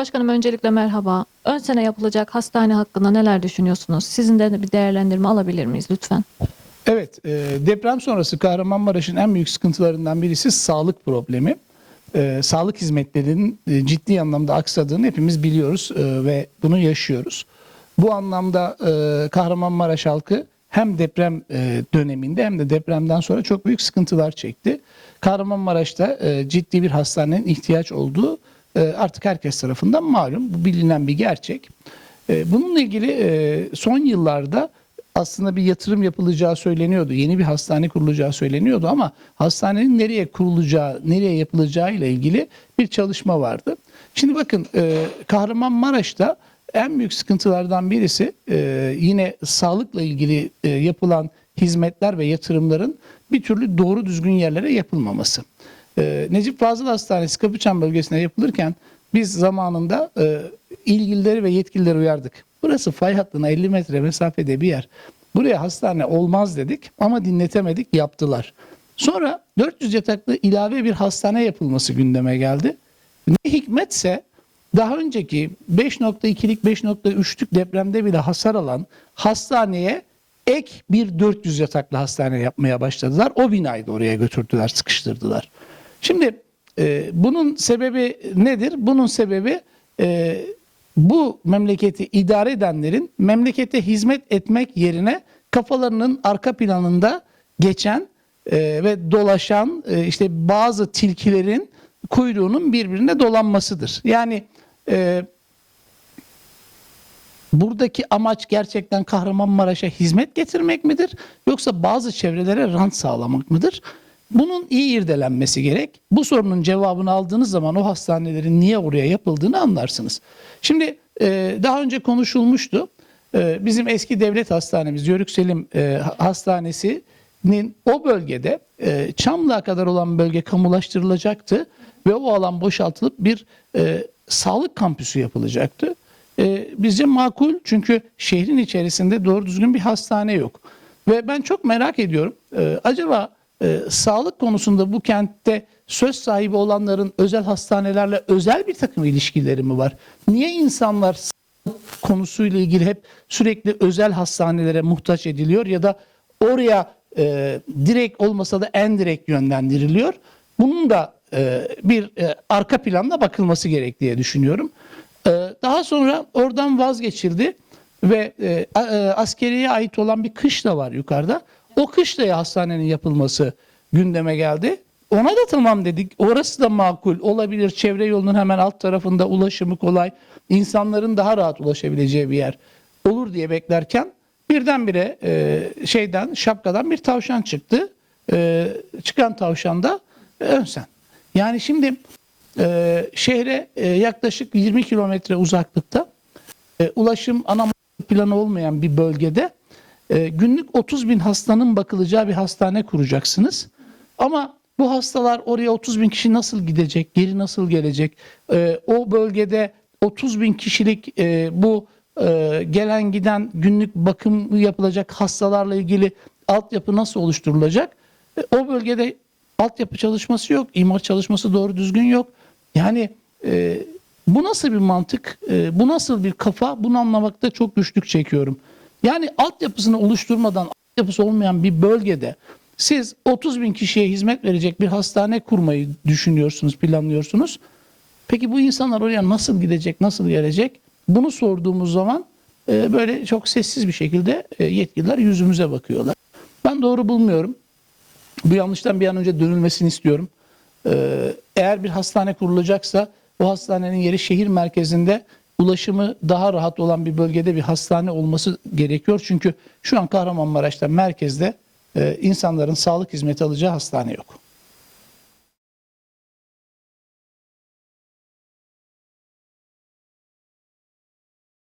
Başkanım öncelikle merhaba. Ön sene yapılacak hastane hakkında neler düşünüyorsunuz? Sizin de bir değerlendirme alabilir miyiz lütfen? Evet, e, deprem sonrası Kahramanmaraş'ın en büyük sıkıntılarından birisi sağlık problemi. E, sağlık hizmetlerinin e, ciddi anlamda aksadığını hepimiz biliyoruz e, ve bunu yaşıyoruz. Bu anlamda e, Kahramanmaraş halkı hem deprem e, döneminde hem de depremden sonra çok büyük sıkıntılar çekti. Kahramanmaraş'ta e, ciddi bir hastanenin ihtiyaç olduğu artık herkes tarafından malum. Bu bilinen bir gerçek. E, bununla ilgili e, son yıllarda aslında bir yatırım yapılacağı söyleniyordu. Yeni bir hastane kurulacağı söyleniyordu ama hastanenin nereye kurulacağı, nereye yapılacağı ile ilgili bir çalışma vardı. Şimdi bakın e, Kahramanmaraş'ta en büyük sıkıntılardan birisi e, yine sağlıkla ilgili yapılan hizmetler ve yatırımların bir türlü doğru düzgün yerlere yapılmaması. E, Necip Fazıl Hastanesi Kapıçam bölgesine yapılırken biz zamanında e, ilgilileri ve yetkilileri uyardık. Burası fay hattına 50 metre mesafede bir yer. Buraya hastane olmaz dedik ama dinletemedik yaptılar. Sonra 400 yataklı ilave bir hastane yapılması gündeme geldi. Ne hikmetse daha önceki 5.2'lik 5.3'lük depremde bile hasar alan hastaneye ek bir 400 yataklı hastane yapmaya başladılar. O binayı da oraya götürdüler, sıkıştırdılar. Şimdi e, bunun sebebi nedir? Bunun sebebi e, bu memleketi idare edenlerin memlekete hizmet etmek yerine kafalarının arka planında geçen e, ve dolaşan e, işte bazı tilkilerin kuyruğunun birbirine dolanmasıdır. Yani e, buradaki amaç gerçekten Kahramanmaraş'a hizmet getirmek midir? Yoksa bazı çevrelere rant sağlamak mıdır? Bunun iyi irdelenmesi gerek. Bu sorunun cevabını aldığınız zaman o hastanelerin niye oraya yapıldığını anlarsınız. Şimdi e, daha önce konuşulmuştu. E, bizim eski devlet hastanemiz Yörük Selim e, Hastanesi'nin o bölgede e, Çamlığa kadar olan bölge kamulaştırılacaktı ve o alan boşaltılıp bir sağlık kampüsü yapılacaktı. E, bizce makul çünkü şehrin içerisinde doğru düzgün bir hastane yok. Ve ben çok merak ediyorum. e, acaba e, sağlık konusunda bu kentte söz sahibi olanların özel hastanelerle özel bir takım ilişkileri mi var? Niye insanlar konusuyla ilgili hep sürekli özel hastanelere muhtaç ediliyor ya da oraya e, direkt olmasa da en direkt yönlendiriliyor? Bunun da e, bir e, arka planla bakılması gerek diye düşünüyorum. E, daha sonra oradan vazgeçildi ve e, e, askeriye ait olan bir kışla var yukarıda. O kışlaya hastanenin yapılması gündeme geldi. Ona da tamam dedik. Orası da makul olabilir. Çevre yolunun hemen alt tarafında ulaşımı kolay. insanların daha rahat ulaşabileceği bir yer olur diye beklerken birdenbire e, şeyden şapkadan bir tavşan çıktı. E, çıkan tavşan da Önsen. Yani şimdi e, şehre e, yaklaşık 20 kilometre uzaklıkta e, ulaşım ana planı olmayan bir bölgede e, günlük 30 bin hastanın bakılacağı bir hastane kuracaksınız. Ama bu hastalar oraya 30 bin kişi nasıl gidecek, geri nasıl gelecek? E, o bölgede 30 bin kişilik e, bu e, gelen giden günlük bakım yapılacak hastalarla ilgili altyapı nasıl oluşturulacak? E, o bölgede altyapı çalışması yok, imar çalışması doğru düzgün yok. Yani bu nasıl bir mantık, bu nasıl bir kafa bunu anlamakta çok güçlük çekiyorum. Yani altyapısını oluşturmadan, altyapısı olmayan bir bölgede siz 30 bin kişiye hizmet verecek bir hastane kurmayı düşünüyorsunuz, planlıyorsunuz. Peki bu insanlar oraya nasıl gidecek, nasıl gelecek? Bunu sorduğumuz zaman e, böyle çok sessiz bir şekilde e, yetkililer yüzümüze bakıyorlar. Ben doğru bulmuyorum. Bu yanlıştan bir an önce dönülmesini istiyorum. Ee, eğer bir hastane kurulacaksa o hastanenin yeri şehir merkezinde ulaşımı daha rahat olan bir bölgede bir hastane olması gerekiyor. Çünkü şu an Kahramanmaraş'ta merkezde e, insanların sağlık hizmeti alacağı hastane yok.